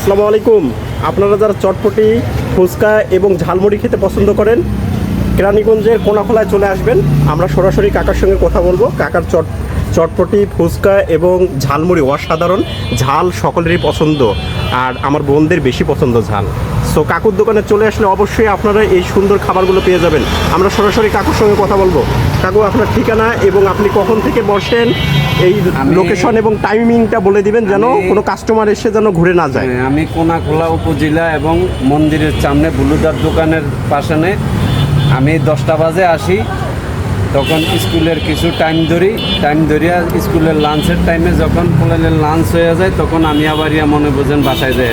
আসসালামু আলাইকুম। আপনারা যারা চটপটি, ফুচকা এবং ঝালমুড়ি খেতে পছন্দ করেন, কেরানীগঞ্জের কোনাখোলায় চলে আসবেন। আমরা সরাসরি কাকার সঙ্গে কথা বলব। কাকার চট, চটপটি, ফুচকা এবং ঝালমুড়ি অসাধারণ। ঝাল সকলেরই পছন্দ, আর আমার বোনদের বেশি পছন্দ ঝাল। সো কাকুর দোকানে চলে আসলে অবশ্যই আপনারা এই সুন্দর খাবারগুলো পেয়ে যাবেন। আমরা সরাসরি কাকুর সঙ্গে কথা বলব। কাকু আপনার ঠিকানা এবং আপনি কখন থেকে বসেন এই লোকেশন এবং টাইমিংটা বলে দিবেন যেন কোনো কাস্টমার এসে যেন ঘুরে না যায়। হ্যাঁ, আমি কোনাখোলা উপজেলা এবং মন্দিরের সামনে বুলুদার দোকানের পাশানে আমি দশটা বাজে আসি তখন স্কুলের কিছু টাইম ধরি। টাইম ধরিয়া স্কুলের লাঞ্চের টাইমে যখন কলেজের লাঞ্চ হয়ে যায় তখন আমি আবার ইয়া মনে বোঝেন বাসায় যাই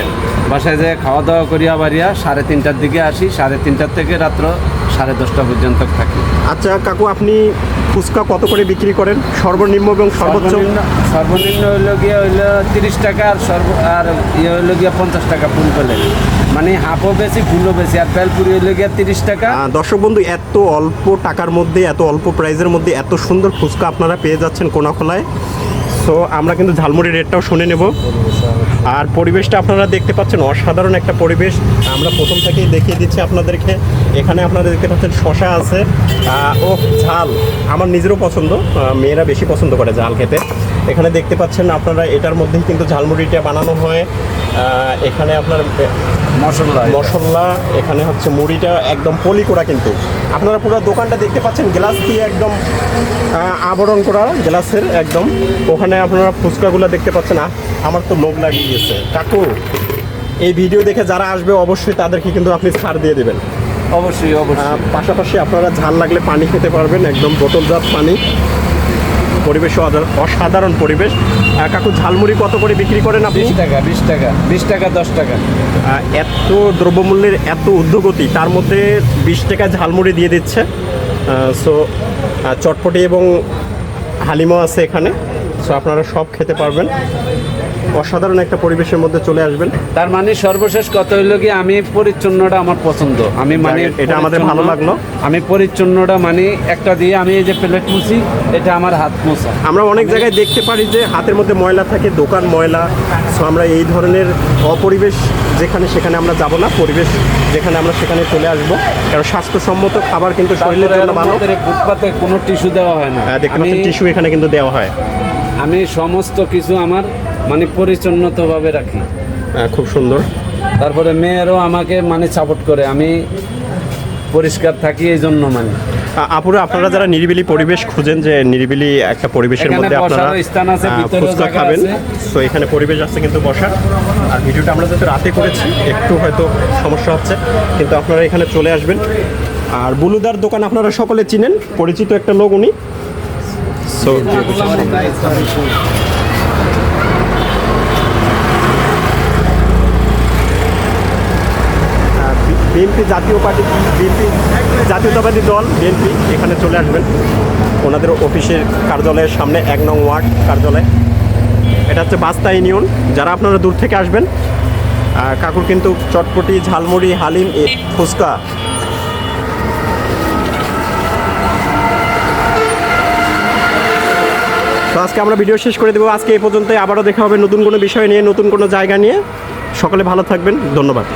বাসায় যেয়ে খাওয়া দাওয়া করিয়া ইয়া সাড়ে তিনটার দিকে আসি। সাড়ে তিনটার থেকে রাত্র সাড়ে দশটা পর্যন্ত থাকি। আচ্ছা কাকু আপনি ফুচকা কত করে বিক্রি করেন? সর্বনিম্ন এবং সর্বোচ্চ? সর্বনিম্ন হইল গিয়ে হইল তিরিশ টাকা আর সর্ব আর ইয়ে হইল গিয়ে পঞ্চাশ টাকা ফুল পেলে মানে হাফও বেশি ফুলও বেশি। আর পেলপুরি হইল গিয়ে তিরিশ টাকা। দর্শক বন্ধু এত অল্প টাকার মধ্যে এত অল্প প্রাইজের মধ্যে এত সুন্দর ফুচকা আপনারা পেয়ে যাচ্ছেন কোনাখোলায়। সো আমরা কিন্তু ঝালমুড়ি রেটটাও শুনে নেব। আর পরিবেশটা আপনারা দেখতে পাচ্ছেন, অসাধারণ একটা পরিবেশ। আমরা প্রথম থেকেই দেখিয়ে দিচ্ছি আপনাদেরকে। এখানে আপনারা দেখতে পাচ্ছেন শশা আছে। ও ঝাল। আমার নিজেরও পছন্দ। মেয়েরা বেশি পছন্দ করে ঝাল খেতে। এখানে দেখতে পাচ্ছেন আপনারা, এটার মধ্যেই কিন্তু ঝালমুড়িটা বানানো হয়। এখানে আপনার মশলা মশলা এখানে হচ্ছে মুড়িটা একদম পলি করা কিন্তু। আপনারা পুরো দোকানটা দেখতে পাচ্ছেন গ্লাস দিয়ে একদম আবরণ করা গ্লাসের একদম। ওখানে আপনারা ফুচকাগুলো দেখতে পাচ্ছেন। আমার তো লোভ লাগিয়ে গেছে। কাকু এই ভিডিও দেখে যারা আসবে অবশ্যই তাদেরকে কিন্তু আপনি ছাড় দিয়ে দেবেন। অবশ্যই অবশ্যই। পাশাপাশি আপনারা ঝাল লাগলে পানি খেতে পারবেন একদম বোতলজাত পানি। পরিবেশ অসাধারণ পরিবেশ। কাকু ঝালমুড়ি কত করে বিক্রি করেন আপনি? বিশ টাকা বিশ টাকা বিশ টাকা দশ টাকা। এত দ্রব্যমূল্যের এত উদ্যোগতি তার মধ্যে বিশ টাকা ঝালমুড়ি দিয়ে দিচ্ছে। সো চটপটি এবং হালিমা আছে এখানে। সো আপনারা সব খেতে পারবেন। অসাধারণ একটা পরিবেশের মধ্যে চলে আসবেন। তার মানে সর্বশেষ কত হইল কি আমি পরিচ্ছন্নটা আমার পছন্দ। আমি মানে এটা আমাদের ভালো লাগল। আমি পরিচ্ছন্নটা মানে একটা দিয়ে আমি এই যে প্লেট মুছি এটা আমার হাত মোছা। আমরা অনেক জায়গায় দেখতে পারি যে হাতের মধ্যে ময়লা থাকে দোকান ময়লা সো আমরা এই ধরনের অপরিবেশ যেখানে সেখানে আমরা যাব না পরিবেশ যেখানে আমরা সেখানে চলে আসব। কারণ স্বাস্থ্যসম্মত খাবার কিন্তু শরীরের জন্য ভালো। ফুটপাতে কোনো টিস্যু দেওয়া হয় না। আহ, দেখতে পাচ্ছেন টিস্যু এখানে কিন্তু দেওয়া হয়। আমি সমস্ত কিছু আমার মানে পরিচ্ছন্নতভাবে রাখি। আহ, খুব সুন্দর। তারপরে মেয়েরও আমাকে মানে সাপোর্ট করে আমি পরিষ্কার থাকি এই জন্য মানে। আপুরা আপনারা যারা নিরিবিলি পরিবেশ খুঁজেন যে নিরিবিলি একটা পরিবেশের মধ্যে আপনারা স্থান আছে, ফুচকা খাবেন। তো এখানে পরিবেশ আছে কিন্তু বসার। আর ভিডিওটা আমরা যাতে রাতে করেছি একটু হয়তো সমস্যা হচ্ছে কিন্তু আপনারা এখানে চলে আসবেন। আর বুলুদার দোকান আপনারা সকলে চিনেন পরিচিত একটা লোক উনি। So BNP Jatiya party, BNP Jatiyatabadi Dal, BNP, এখানে চলে আসবেন। ওনাদের অফিসের কার্যালয়ের সামনে এক নং ওয়ার্ড কার্যালয়। এটা হচ্ছে বাস্তা ইউনিয়ন। যারা আপনারা দূর থেকে আসবেন কাকুর কিন্তু চটপটি, ঝালমুড়ি, হালিম ফুচকা। তো আজকে আমরা ভিডিও শেষ করে দেবো। আজকে এই পর্যন্ত আবারও দেখা হবে নতুন কোনো বিষয় নিয়ে, নতুন কোনো জায়গা নিয়ে। সকলে ভালো থাকবেন। ধন্যবাদ।